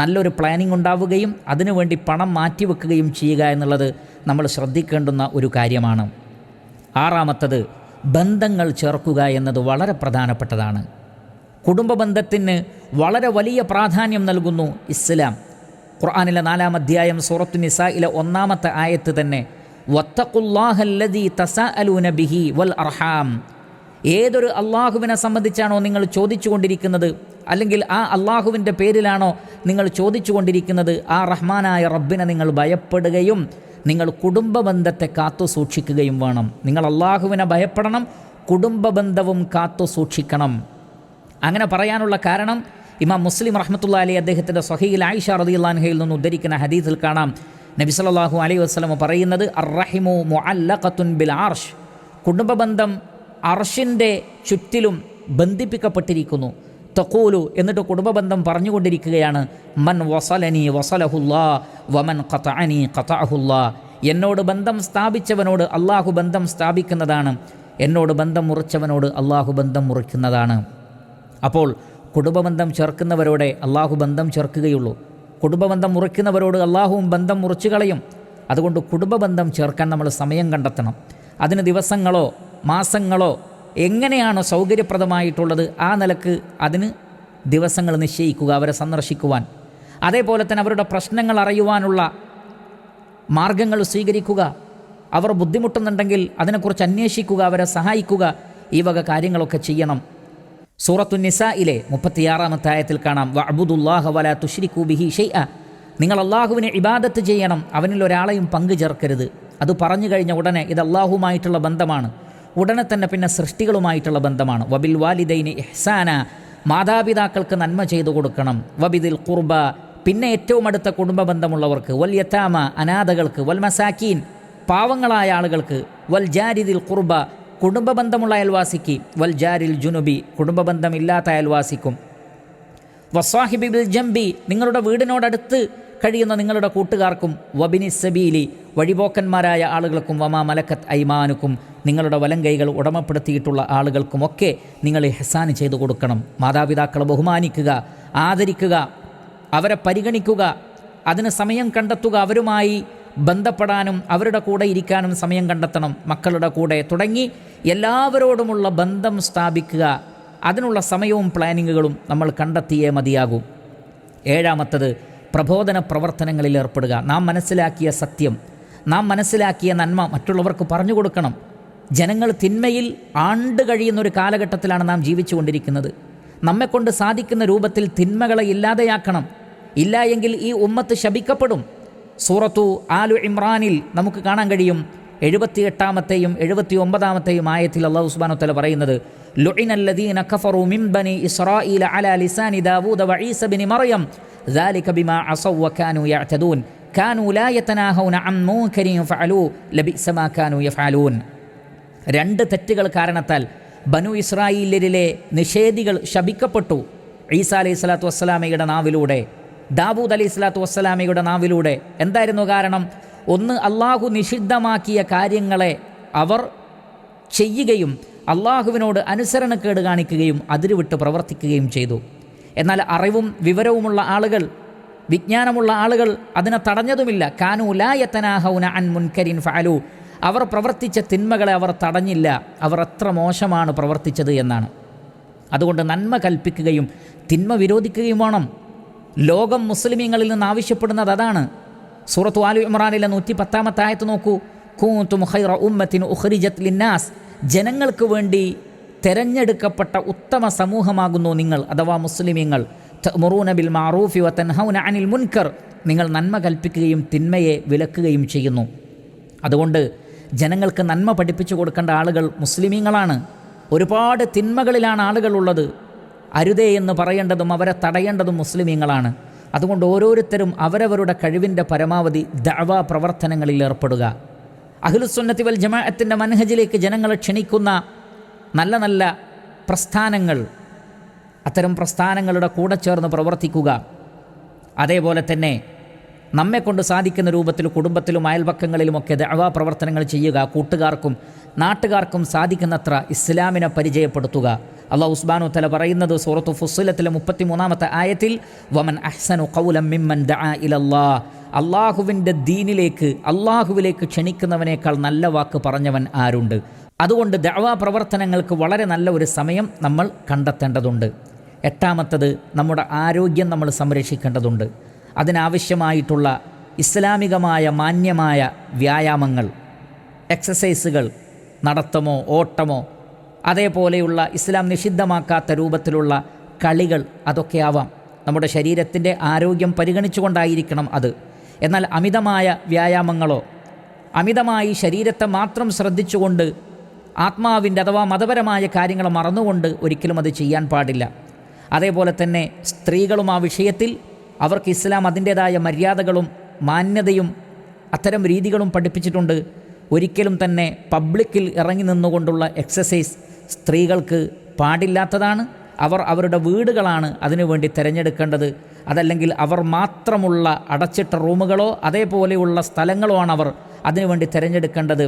A: നല്ലൊരു പ്ലാനിംഗ് ഉണ്ടാവുകയും അതിനുവേണ്ടി പണം മാറ്റിവെക്കുകയും ചെയ്യുക എന്നുള്ളത് നമ്മൾ ശ്രദ്ധിക്കേണ്ടുന്ന ഒരു കാര്യമാണ് ആറാമത്തത് ബന്ധങ്ങൾ ചേർക്കുക എന്നത് വളരെ പ്രധാനപ്പെട്ടതാണ് കുടുംബ ബന്ധത്തിന് വളരെ വലിയ പ്രാധാന്യം നൽകുന്നു ഇസ്ലാം ഖുർആാനിലെ നാലാം അധ്യായം സൂറത്തു നിസായിലെ ഒന്നാമത്തെ ആയത്ത് തന്നെ ബിഹി വൽ അർഹാം ഏതൊരു അള്ളാഹുവിനെ സംബന്ധിച്ചാണോ നിങ്ങൾ ചോദിച്ചു കൊണ്ടിരിക്കുന്നത് അല്ലെങ്കിൽ ആ അള്ളാഹുവിൻ്റെ പേരിലാണോ നിങ്ങൾ ചോദിച്ചു കൊണ്ടിരിക്കുന്നത് ആ റഹ്മാനായ റബ്ബിനെ നിങ്ങൾ ഭയപ്പെടുകയും നിങ്ങൾ കുടുംബ ബന്ധത്തെ കാത്തു സൂക്ഷിക്കുകയും വേണം നിങ്ങൾ അള്ളാഹുവിനെ ഭയപ്പെടണം കുടുംബ ബന്ധവും കാത്തു സൂക്ഷിക്കണം അങ്ങനെ പറയാനുള്ള കാരണം ഇമാം മുസ്ലിം റഹ്മത്തുള്ള അലി അദ്ദേഹത്തിൻ്റെ സഹീൽ ആയിഷ റദിയുല്ലാൻഹയിൽ നിന്ന് ഉദ്ധരിക്കുന്ന ഹദീസിൽ കാണാം നബി സല്ലാഹു അലൈഹി വസ്ലമ പറയുന്നത് അറഹിമു മുഅല്ലഖത്തുൻ ബിൽ ആർഷ് കുടുംബബന്ധം അർഷിൻ്റെ ചുറ്റിലും ബന്ധിപ്പിക്കപ്പെട്ടിരിക്കുന്നു തക്കൂലു എന്നിട്ട് കുടുംബബന്ധം പറഞ്ഞുകൊണ്ടിരിക്കുകയാണ് മൻ വസലനി വസലഹുല്ലാ വമൻ കഥാനി ഖത്തഅഹുല്ലാ എന്നോട് ബന്ധം സ്ഥാപിച്ചവനോട് അള്ളാഹു ബന്ധം സ്ഥാപിക്കുന്നതാണ് എന്നോട് ബന്ധം മുറിച്ചവനോട് അള്ളാഹു ബന്ധം മുറിക്കുന്നതാണ് അപ്പോൾ കുടുംബബന്ധം ചേർക്കുന്നവരോടെ അള്ളാഹു ബന്ധം ചേർക്കുകയുള്ളൂ കുടുംബബന്ധം മുറിക്കുന്നവരോട് അള്ളാഹുവും ബന്ധം മുറിച്ചു കളയും അതുകൊണ്ട് കുടുംബബന്ധം ചേർക്കാൻ നമ്മൾ സമയം കണ്ടെത്തണം അതിന് ദിവസങ്ങളോ മാസങ്ങളോ എങ്ങനെയാണ് സൗകര്യപ്രദമായിട്ടുള്ളത് ആ നിലക്ക് അതിന് ദിവസങ്ങൾ നിശ്ചയിക്കുക അവരെ സന്ദർശിക്കുവാൻ അതേപോലെ തന്നെ അവരുടെ പ്രശ്നങ്ങൾ അറിയുവാനുള്ള മാർഗങ്ങൾ സ്വീകരിക്കുക അവർ ബുദ്ധിമുട്ടുന്നുണ്ടെങ്കിൽ അതിനെക്കുറിച്ച് അന്വേഷിക്കുക അവരെ സഹായിക്കുക ഈ വക കാര്യങ്ങളൊക്കെ ചെയ്യണം സൂറത്തു നിസായിലെ മുപ്പത്തിയാറാം ആയത്തിൽ കാണാം അബുദുല്ലാഹ് വല തുഷ്രിഖു ബിഹി ഷെയ്അ നിങ്ങൾ അള്ളാഹുവിനെ ഇബാദത്ത് ചെയ്യണം അവനിൽ ഒരാളെയും പങ്കു ചേർക്കരുത് അത് പറഞ്ഞു കഴിഞ്ഞ ഉടനെ ഇത് അള്ളാഹുമായിട്ടുള്ള ബന്ധമാണ് ഉടനെ തന്നെ പിന്നെ സൃഷ്ടികളുമായിട്ടുള്ള ബന്ധമാണ് വബിൽ വാലിദൈനി എഹ്സാന മാതാപിതാക്കൾക്ക് നന്മ ചെയ്തു കൊടുക്കണം വബിദിൽ കുർബ പിന്നെ ഏറ്റവും അടുത്ത കുടുംബ ബന്ധമുള്ളവർക്ക് വൽ യത്താമ അനാഥകൾക്ക് വൽ മസാക്കീൻ പാവങ്ങളായ ആളുകൾക്ക് വൽ ജാരിദിൽ കുർബ കുടുംബ ബന്ധമുള്ള അയൽവാസിക്ക് വൽ ജാരിൽ ജുനുബി കുടുംബ ബന്ധമില്ലാത്ത അയൽവാസിക്കും വസ്വാഹിബിൽ ജംബി നിങ്ങളുടെ വീടിനോടടുത്ത് കഴിയുന്ന നിങ്ങളുടെ കൂട്ടുകാർക്കും വബിനി സബീലി വഴിപോക്കന്മാരായ ആളുകൾക്കും വമാ മലക്കത്ത് ഐമാനുക്കും നിങ്ങളുടെ വലങ്കൈകൾ ഉടമപ്പെടുത്തിയിട്ടുള്ള ആളുകൾക്കുമൊക്കെ നിങ്ങൾ ഹസാന് ചെയ്തു കൊടുക്കണം മാതാപിതാക്കളെ ബഹുമാനിക്കുക ആദരിക്കുക അവരെ പരിഗണിക്കുക അതിന് സമയം കണ്ടെത്തുക അവരുമായി ബന്ധപ്പെടാനും അവരുടെ കൂടെ ഇരിക്കാനും സമയം കണ്ടെത്തണം മക്കളുടെ കൂടെ തുടങ്ങി എല്ലാവരോടുമുള്ള ബന്ധം സ്ഥാപിക്കുക അതിനുള്ള സമയവും പ്ലാനിങ്ങുകളും നമ്മൾ കണ്ടെത്തിയേ മതിയാകും ഏഴാമത്തത് പ്രബോധന പ്രവർത്തനങ്ങളിൽ ഏർപ്പെടുക നാം മനസ്സിലാക്കിയ സത്യം നാം മനസ്സിലാക്കിയ നന്മ മറ്റുള്ളവർക്ക് പറഞ്ഞു കൊടുക്കണം ജനങ്ങൾ തിന്മയിൽ ആണ്ട് കഴിയുന്ന ഒരു കാലഘട്ടത്തിലാണ് നാം ജീവിച്ചുകൊണ്ടിരിക്കുന്നത് നമ്മെക്കൊണ്ട് സാധിക്കുന്ന രൂപത്തിൽ തിന്മകളെ ഇല്ലാതെയാക്കണം ഇല്ല എങ്കിൽ ഈ ഉമ്മത്ത് ശപിക്കപ്പെടും സൂറത്തു ആലു ഇമ്രാനിൽ നമുക്ക് കാണാൻ കഴിയും എഴുപത്തി എട്ടാമത്തെയും എഴുപത്തി ഒമ്പതാമത്തെയും ആയത്തിൽ അള്ളാഹു ഉസ്മാനോത്തല പറയുന്നത് لعن الذين كفروا من بني إسرائيل على لسان داوود وعيسى بن مريم ذلك بما عصوا وكانوا يعتدون كانوا لا يتناهون عن منكر فعلوه لبئس ما كانوا يفعلون രണ്ട് തെറ്റുകൾ കാരണത്താൽ ബനു ഇസ്രായേലിലെ നിഷേധികൾ ശപിക്കപ്പെട്ടു ഈസ അലൈഹി സ്വലാത്തു വസ്സലാമയുടെ നാവിലൂടെ ദാവൂദ് അലൈഹി സ്വലാത്തു വസ്സലാമയുടെ നാവിലൂടെ എന്തായിരുന്നു കാരണം ഒന്ന് അള്ളാഹു നിഷിദ്ധമാക്കിയ കാര്യങ്ങളെ അവർ ചെയ്യുകയും അള്ളാഹുവിനോട് അനുസരണക്കേട് കാണിക്കുകയും അതിരുവിട്ട് പ്രവർത്തിക്കുകയും ചെയ്തു എന്നാൽ അറിവും വിവരവുമുള്ള ആളുകൾ വിജ്ഞാനമുള്ള ആളുകൾ അതിനെ തടഞ്ഞതുമില്ല കാനു ലായത്തനാഹൗന അൻ മുൻകരിൻ ഫാലു അവർ പ്രവർത്തിച്ച തിന്മകളെ അവർ തടഞ്ഞില്ല അവർ എത്ര മോശമാണ് പ്രവർത്തിച്ചത് എന്നാണ് അതുകൊണ്ട് നന്മ കൽപ്പിക്കുകയും തിന്മ വിരോധിക്കുകയും വേണം ലോകം മുസ്ലിമീങ്ങളിൽ നിന്ന് ആവശ്യപ്പെടുന്നത് അതാണ് സൂറത്ത് ആലു ഇമ്രാനിലെ നൂറ്റി പത്താമത്തായത്ത് ആയത്ത് നോക്കൂ കൂത്തും ഖൈറ ഉമ്മത്തിൻ ഉഖ്രിജത് ലിന്നാസ് ജനങ്ങൾക്ക് വേണ്ടി തെരഞ്ഞെടുക്കപ്പെട്ട ഉത്തമ സമൂഹമാകുന്നു നിങ്ങൾ അഥവാ മുസ്ലിമീങ്ങൾ മുറൂന ബിൽ മാറൂഫി വ തൻഹൗന അനിൽ മുൻകർ നിങ്ങൾ നന്മ കൽപ്പിക്കുകയും തിന്മയെ വിലക്കുകയും ചെയ്യുന്നു അതുകൊണ്ട് ജനങ്ങൾക്ക് നന്മ പഠിപ്പിച്ചു കൊടുക്കേണ്ട ആളുകൾ മുസ്ലിമീങ്ങളാണ് ഒരുപാട് തിന്മകളിലാണ് ആളുകളുള്ളത് അരുതേ എന്ന് പറയേണ്ടതും അവരെ തടയേണ്ടതും മുസ്ലിമീങ്ങളാണ് അതുകൊണ്ട് ഓരോരുത്തരും അവരവരുടെ കഴിവിൻ്റെ പരമാവധി ദഅവ പ്രവർത്തനങ്ങളിൽ ഏർപ്പെടുക അഖിലുസുന്നത്തി വൽ ജമാഅത്തിൻ്റെ മനഹജിലേക്ക് ജനങ്ങളെ ക്ഷണിക്കുന്ന നല്ല നല്ല പ്രസ്ഥാനങ്ങൾ അത്തരം പ്രസ്ഥാനങ്ങളുടെ കൂടെ ചേർന്ന് പ്രവർത്തിക്കുക അതേപോലെ തന്നെ നമ്മെ കൊണ്ട് സാധിക്കുന്ന രൂപത്തിൽ കുടുംബത്തിലും അയൽപക്കങ്ങളിലുമൊക്കെ ദഴവാ പ്രവർത്തനങ്ങൾ ചെയ്യുക കൂട്ടുകാർക്കും നാട്ടുകാർക്കും സാധിക്കുന്നത്ര ഇസ്ലാമിനെ പരിചയപ്പെടുത്തുക അള്ളാഹ് ഉസ്ബാനു തല പറയുന്നത് സൂറത്തു ഫുസ്ലത്തിലെ മുപ്പത്തിമൂന്നാമത്തെ ആയത്തിൽ വമൻ അഹ്സനു കൗലം മിമ്മൻ ദഅ ഇലല്ലാ അള്ളാഹുവിൻ്റെ ദീനിലേക്ക് അള്ളാഹുവിലേക്ക് ക്ഷണിക്കുന്നവനേക്കാൾ നല്ല വാക്ക് പറഞ്ഞവൻ ആരുണ്ട് അതുകൊണ്ട് ദഅവാ പ്രവർത്തനങ്ങൾക്ക് വളരെ നല്ല ഒരു സമയം നമ്മൾ കണ്ടെത്തേണ്ടതുണ്ട് എട്ടാമത്തത് നമ്മുടെ ആരോഗ്യം നമ്മൾ സംരക്ഷിക്കേണ്ടതുണ്ട് അതിനാവശ്യമായിട്ടുള്ള ഇസ്ലാമികമായ മാന്യമായ വ്യായാമങ്ങൾ എക്സസൈസുകൾ നടത്തമോ ഓട്ടമോ അതേപോലെയുള്ള ഇസ്ലാം നിഷിദ്ധമാക്കാത്ത രൂപത്തിലുള്ള കളികൾ അതൊക്കെ ആവാം നമ്മുടെ ശരീരത്തിൻ്റെ ആരോഗ്യം പരിഗണിച്ചുകൊണ്ടായിരിക്കണം അത് എന്നാൽ അമിതമായ വ്യായാമങ്ങളോ അമിതമായി ശരീരത്തെ മാത്രം ശ്രദ്ധിച്ചുകൊണ്ട് ആത്മാവിൻ്റെ അഥവാ മതപരമായ കാര്യങ്ങൾ മറന്നുകൊണ്ട് ഒരിക്കലും അത് ചെയ്യാൻ പാടില്ല അതേപോലെ തന്നെ സ്ത്രീകളും ആ വിഷയത്തിൽ അവർക്ക് ഇസ്ലാം അതിൻ്റേതായ മര്യാദകളും മാന്യതയും അത്തരം രീതികളും പഠിപ്പിച്ചിട്ടുണ്ട് ഒരിക്കലും തന്നെ പബ്ലിക്കിൽ ഇറങ്ങി നിന്നുകൊണ്ടുള്ള എക്സസൈസ് സ്ത്രീകൾക്ക് പാടില്ലാത്തതാണ് അവർ അവരുടെ വീടുകളാണ് അതിനുവേണ്ടി തിരഞ്ഞെടുക്കേണ്ടത് അതല്ലെങ്കിൽ അവർ മാത്രമുള്ള അടച്ചിട്ട റൂമുകളോ അതേപോലെയുള്ള സ്ഥലങ്ങളോ ആണ് അവർ അതിനുവേണ്ടി തിരഞ്ഞെടുക്കേണ്ടത്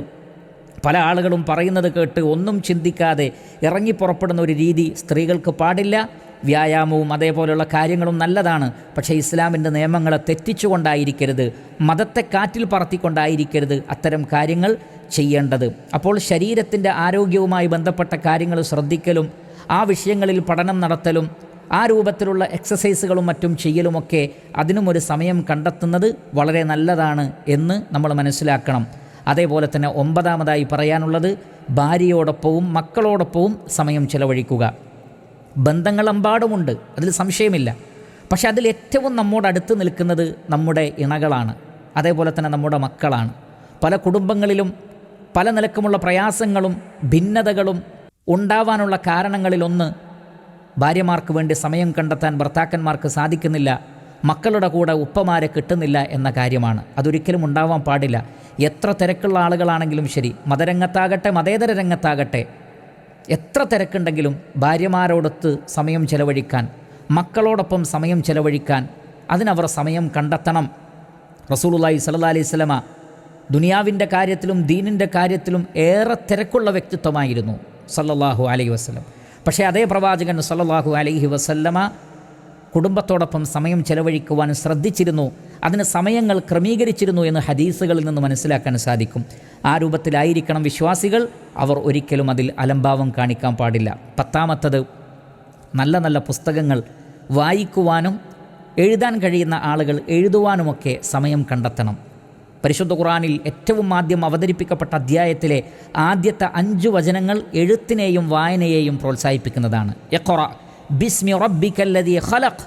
A: പല ആളുകളും പറയുന്നത് കേട്ട് ഒന്നും ചിന്തിക്കാതെ ഇറങ്ങി പുറപ്പെടുന്ന ഒരു രീതി സ്ത്രീകൾക്ക് പാടില്ല വ്യായാമവും അതേപോലെയുള്ള കാര്യങ്ങളും നല്ലതാണ് പക്ഷേ ഇസ്ലാമിൻ്റെ നിയമങ്ങളെ തെറ്റിച്ചുകൊണ്ടായിരിക്കരുത് മതത്തെ കാറ്റിൽ പറത്തിക്കൊണ്ടായിരിക്കരുത് അത്തരം കാര്യങ്ങൾ ചെയ്യേണ്ടത് അപ്പോൾ ശരീരത്തിൻ്റെ ആരോഗ്യവുമായി ബന്ധപ്പെട്ട കാര്യങ്ങൾ ശ്രദ്ധിക്കലും ആ വിഷയങ്ങളിൽ പഠനം നടത്തലും ആ രൂപത്തിലുള്ള എക്സസൈസുകളും മറ്റും ചെയ്യലുമൊക്കെ അതിനും ഒരു സമയം കണ്ടെത്തുന്നത് വളരെ നല്ലതാണ് എന്ന് നമ്മൾ മനസ്സിലാക്കണം അതേപോലെ തന്നെ ഒമ്പതാമതായി പറയാനുള്ളത് ഭാര്യയോടൊപ്പവും മക്കളോടൊപ്പവും സമയം ചെലവഴിക്കുക ബന്ധങ്ങളെമ്പാടുമുണ്ട് അതിൽ സംശയമില്ല പക്ഷേ അതിൽ ഏറ്റവും നമ്മോട് അടുത്ത് നിൽക്കുന്നത് നമ്മുടെ ഇണകളാണ് അതേപോലെ തന്നെ നമ്മുടെ മക്കളാണ് പല കുടുംബങ്ങളിലും പല നിലക്കുമുള്ള പ്രയാസങ്ങളും ഭിന്നതകളും ഉണ്ടാവാനുള്ള കാരണങ്ങളിലൊന്ന് ഭാര്യമാർക്ക് വേണ്ടി സമയം കണ്ടെത്താൻ ഭർത്താക്കന്മാർക്ക് സാധിക്കുന്നില്ല മക്കളുടെ കൂടെ ഉപ്പമാരെ കിട്ടുന്നില്ല എന്ന കാര്യമാണ് അതൊരിക്കലും ഉണ്ടാവാൻ പാടില്ല എത്ര തിരക്കുള്ള ആളുകളാണെങ്കിലും ശരി മതരംഗത്താകട്ടെ മതേതര രംഗത്താകട്ടെ എത്ര തിരക്കുണ്ടെങ്കിലും ഭാര്യമാരോടൊത്ത് സമയം ചെലവഴിക്കാൻ മക്കളോടൊപ്പം സമയം ചെലവഴിക്കാൻ അതിനവർ സമയം കണ്ടെത്തണം റസൂലുല്ലായി സല്ലാ അലൈഹി സ്വലമ ദുനിയാവിൻ്റെ കാര്യത്തിലും ദീനിൻ്റെ കാര്യത്തിലും ഏറെ തിരക്കുള്ള വ്യക്തിത്വമായിരുന്നു സല്ലല്ലാഹു അലൈഹി വസ്ലം പക്ഷേ അതേ പ്രവാചകൻ സല്ലല്ലാഹു അലൈഹി വസല്ലമ കുടുംബത്തോടൊപ്പം സമയം ചെലവഴിക്കുവാൻ ശ്രദ്ധിച്ചിരുന്നു അതിന് സമയങ്ങൾ ക്രമീകരിച്ചിരുന്നു എന്ന് ഹദീസുകളിൽ നിന്ന് മനസ്സിലാക്കാൻ സാധിക്കും ആ രൂപത്തിലായിരിക്കണം വിശ്വാസികൾ അവർ ഒരിക്കലും അതിൽ അലംഭാവം കാണിക്കാൻ പാടില്ല പത്താമത്തത് നല്ല നല്ല പുസ്തകങ്ങൾ വായിക്കുവാനും എഴുതാൻ കഴിയുന്ന ആളുകൾ എഴുതുവാനുമൊക്കെ സമയം കണ്ടെത്തണം പരിശുദ്ധ ഖുറാനിൽ ഏറ്റവും ആദ്യം അവതരിപ്പിക്കപ്പെട്ട അധ്യായത്തിലെ ആദ്യത്തെ അഞ്ച് വചനങ്ങൾ എഴുത്തിനെയും വായനയെയും പ്രോത്സാഹിപ്പിക്കുന്നതാണ് എക്കൊറ ബിസ്മി റബ്ബിക്കല്ലതി ഖലഖ്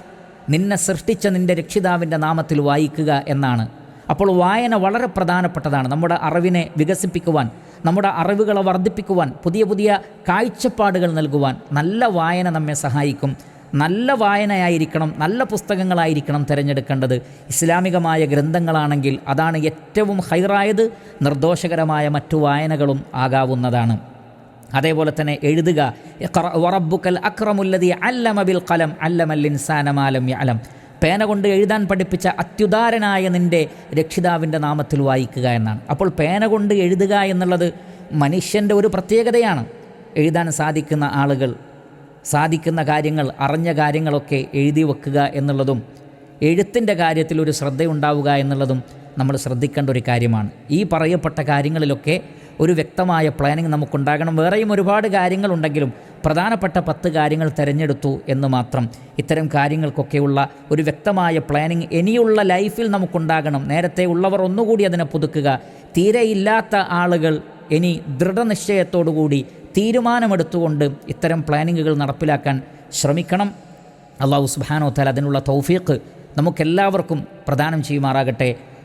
A: നിന്നെ സൃഷ്ടിച്ച നിൻ്റെ രക്ഷിതാവിൻ്റെ നാമത്തിൽ വായിക്കുക എന്നാണ് അപ്പോൾ വായന വളരെ പ്രധാനപ്പെട്ടതാണ് നമ്മുടെ അറിവിനെ വികസിപ്പിക്കുവാൻ നമ്മുടെ അറിവുകളെ വർദ്ധിപ്പിക്കുവാൻ പുതിയ പുതിയ കാഴ്ചപ്പാടുകൾ നൽകുവാൻ നല്ല വായന നമ്മെ സഹായിക്കും നല്ല വായനയായിരിക്കണം നല്ല പുസ്തകങ്ങളായിരിക്കണം തിരഞ്ഞെടുക്കേണ്ടത് ഇസ്ലാമികമായ ഗ്രന്ഥങ്ങളാണെങ്കിൽ അതാണ് ഏറ്റവും ഹൈറായത് നിർദോഷകരമായ മറ്റു വായനകളും ആകാവുന്നതാണ് അതേപോലെ തന്നെ എഴുതുക വറബുക്കൽ അക്രമുല്ലതി അല്ലമബിൽ കലം അല്ലമൽ ഇൻസാനമാലം അലം പേന കൊണ്ട് എഴുതാൻ പഠിപ്പിച്ച അത്യുദാരനായ നിൻ്റെ രക്ഷിതാവിൻ്റെ നാമത്തിൽ വായിക്കുക എന്നാണ് അപ്പോൾ പേന കൊണ്ട് എഴുതുക എന്നുള്ളത് മനുഷ്യൻ്റെ ഒരു പ്രത്യേകതയാണ് എഴുതാൻ സാധിക്കുന്ന ആളുകൾ സാധിക്കുന്ന കാര്യങ്ങൾ അറിഞ്ഞ കാര്യങ്ങളൊക്കെ എഴുതി വെക്കുക എന്നുള്ളതും എഴുത്തിൻ്റെ കാര്യത്തിൽ ഒരു ശ്രദ്ധയുണ്ടാവുക എന്നുള്ളതും നമ്മൾ ശ്രദ്ധിക്കേണ്ട ഒരു കാര്യമാണ് ഈ പറയപ്പെട്ട കാര്യങ്ങളിലൊക്കെ ഒരു വ്യക്തമായ പ്ലാനിങ് നമുക്കുണ്ടാകണം വേറെയും ഒരുപാട് കാര്യങ്ങളുണ്ടെങ്കിലും പ്രധാനപ്പെട്ട പത്ത് കാര്യങ്ങൾ തിരഞ്ഞെടുത്തു എന്ന് മാത്രം ഇത്തരം കാര്യങ്ങൾക്കൊക്കെയുള്ള ഒരു വ്യക്തമായ പ്ലാനിങ് ഇനിയുള്ള ലൈഫിൽ നമുക്കുണ്ടാകണം നേരത്തെ ഉള്ളവർ ഒന്നുകൂടി അതിനെ പുതുക്കുക തീരെ ഇല്ലാത്ത ആളുകൾ ഇനി ദൃഢനിശ്ചയത്തോടുകൂടി തീരുമാനമെടുത്തുകൊണ്ട് ഇത്തരം പ്ലാനിങ്ങുകൾ നടപ്പിലാക്കാൻ ശ്രമിക്കണം അള്ളാഹു സുബാനോ താൽ അതിനുള്ള തൗഫീഖ് നമുക്കെല്ലാവർക്കും പ്രദാനം ചെയ്യുമാറാകട്ടെ